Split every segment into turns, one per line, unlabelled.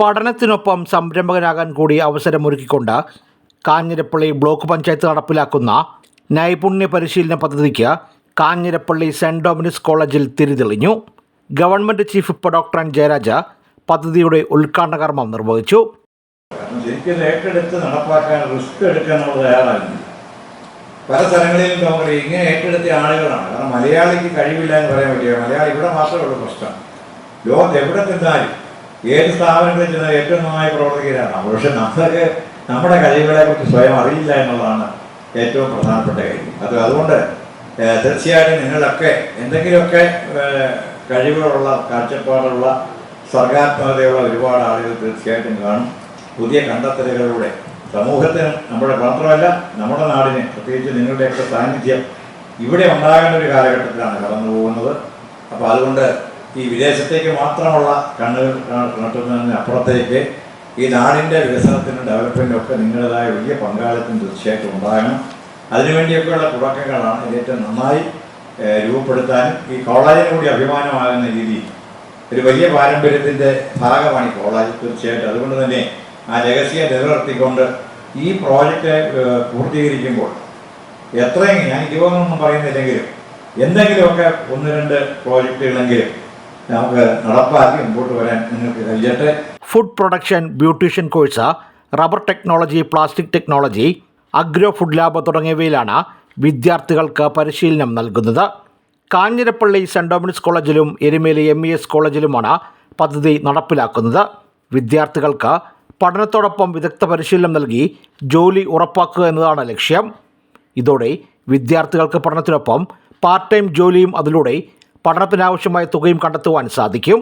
പഠനത്തിനൊപ്പം സംരംഭകനാകാൻ കൂടി അവസരമൊരുക്കിക്കൊണ്ട് കാഞ്ഞിരപ്പള്ളി ബ്ലോക്ക് പഞ്ചായത്ത് നടപ്പിലാക്കുന്ന നൈപുണ്യ പരിശീലന പദ്ധതിക്ക് കാഞ്ഞിരപ്പള്ളി സെന്റ് ഡൊമിനിക്സ് കോളേജിൽ തിരിതെളിഞ്ഞു. ഗവൺമെന്റ് ചീഫ് ഇപ്പോൾ ഡോക്ടർ എൻ ജയരാജ പദ്ധതിയുടെ ഉദ്ഘാടന കർമ്മം നിർവഹിച്ചു.
ശരിക്കും ഏറ്റെടുത്ത് നടപ്പാക്കാൻ റിസ്ക് നമ്മൾ തയ്യാറായിരുന്നു. പല സ്ഥലങ്ങളിലും നമുക്ക് ഇങ്ങനെ ഏറ്റെടുത്ത ആളുകളാണ്. കാരണം മലയാളിക്ക് കഴിവില്ല എന്ന് പറയാൻ പറ്റില്ല. മലയാളി ഇവിടെ മാത്രമേ ഉള്ളൂ പ്രശ്നം. ലോകത്ത് എവിടെ ചെന്നാലും ഏത് സ്ഥാപനത്തിൽ ചെന്ന ഏറ്റവും നന്നായി പ്രവർത്തിക്കുകയാണ് പക്ഷെ നമുക്ക് നമ്മുടെ കഴിവുകളെ കുറിച്ച് സ്വയം അറിയില്ല എന്നുള്ളതാണ് ഏറ്റവും പ്രധാനപ്പെട്ട കാര്യം. അത് അതുകൊണ്ട് തീർച്ചയായിട്ടും നിങ്ങളൊക്കെ എന്തെങ്കിലുമൊക്കെ കഴിവുകളുള്ള കാഴ്ചപ്പാടുള്ള സർഗാത്മകതയുള്ള ഒരുപാട് ആളുകൾ തീർച്ചയായിട്ടും കാണും. പുതിയ കണ്ടെത്തലുകളിലൂടെ. സമൂഹത്തിന് നമ്മുടെ മാത്രമല്ല നമ്മുടെ നാടിന് പ്രത്യേകിച്ച് നിങ്ങളുടെയൊക്കെ സാന്നിധ്യം ഇവിടെ ഉണ്ടാകേണ്ട ഒരു കാലഘട്ടത്തിലാണ് കടന്നു പോകുന്നത് അപ്പോൾ അതുകൊണ്ട് ഈ വിദേശത്തേക്ക് മാത്രമുള്ള കണ്ണുകൾ കണ്ടുന്നതിന് അപ്പുറത്തേക്ക് ഈ നാടിന്റെ വികസനത്തിനും ഡെവലപ്മെന്റിനും ഒക്കെ നിങ്ങളുടേതായ വലിയ പങ്കാളിത്തം തീർച്ചയായിട്ടും ഉണ്ടാകണം. അതിനുവേണ്ടിയൊക്കെയുള്ള തുടക്കങ്ങളാണ് ഇതിനേറ്റവും നന്നായി രൂപപ്പെടുത്താനും ഈ കോളേജിന് കൂടി അഭിമാനമാകുന്ന രീതിയിൽ ഒരു വലിയ പാരമ്പര്യത്തിന്റെ ഭാഗമാണ് ഈ കോളേജ് തീർച്ചയായിട്ടും. അതുകൊണ്ട് തന്നെ ആ രഹസ്യം നിലനിർത്തിക്കൊണ്ട് ഈ പ്രോജക്റ്റ് പൂർത്തീകരിക്കുമ്പോൾ എത്രയും ഞാൻ ഇരുപതൊന്നും പറയുന്നില്ലെങ്കിലും എന്തെങ്കിലുമൊക്കെ ഒന്ന് രണ്ട് പ്രോജക്റ്റുകളെങ്കിലും നടപ്പാക്കി മുമ്പോട്ട് വരാൻ നിങ്ങൾക്ക് കഴിയട്ടെ.
Food production beautician course rubber technology plastic technology agro food lab തുടങ്ങിയവയിലാണ് വിദ്യാർത്ഥികൾക്ക് പരിശീലനം നൽകുന്നത്. കാഞ്ഞിരപ്പള്ളി സെന്റ് ഡൊമിനിക്സ് കോളേജിലും എരുമേലി എം ഇ എസ് കോളേജിലുമാണ് പദ്ധതി നടപ്പിലാക്കുന്നത്. വിദ്യാർത്ഥികൾക്ക് പഠനത്തോടൊപ്പം വിദഗ്ധ പരിശീലനം നൽകി ജോലി ഉറപ്പാക്കുക എന്നതാണ് ലക്ഷ്യം. ഇതോടെ വിദ്യാർത്ഥികൾക്ക് പഠനത്തിനൊപ്പം പാർട്ട് ടൈം ജോലിയും അതിലൂടെ പഠനത്തിനാവശ്യമായ തുകയും കണ്ടെത്തുവാൻ സാധിക്കും.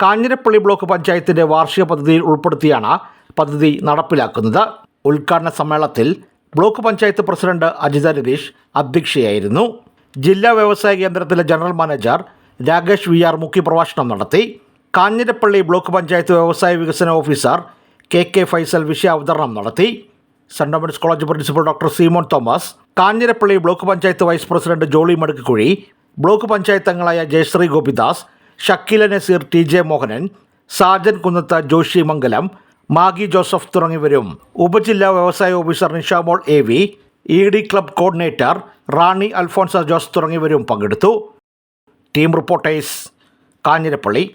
കാഞ്ഞിരപ്പള്ളി ബ്ലോക്ക് പഞ്ചായത്തിന്റെ വാർഷിക പദ്ധതിയിൽ ഉൾപ്പെടുത്തിയാണ് പദ്ധതി നടപ്പിലാക്കുന്നത്. ഉദ്ഘാടന സമ്മേളനത്തിൽ ബ്ലോക്ക് പഞ്ചായത്ത് പ്രസിഡന്റ് അജിത രതീഷ് അധ്യക്ഷയായിരുന്നു. ജില്ലാ വ്യവസായ കേന്ദ്രത്തിലെ general manager Rakesh V R മുഖ്യപ്രഭാഷണം നടത്തി. കാഞ്ഞിരപ്പള്ളി ബ്ലോക്ക് പഞ്ചായത്ത് വ്യവസായ വികസന ഓഫീസർ കെ കെ ഫൈസൽ വിഷയ അവതരണം നടത്തി. Saint Thomas college principal doctor Simon Thomas Kanjirappally block panchayat vice president Jolly Madukkuzhi block panchayat അംഗങ്ങളായ Jayashree Gopidas Shakeela Nazeer T J Mohanan Sajan Kunnath Joshy Mangalam Maggie Joseph തുടങ്ങിയവരും. ഉപജില്ലാ വ്യവസായ officer Nishamol A V E D club coordinator Rani Alphonsa Jose തുടങ്ങിയവരും പങ്കെടുത്തു. Team reporters Kanjirappally.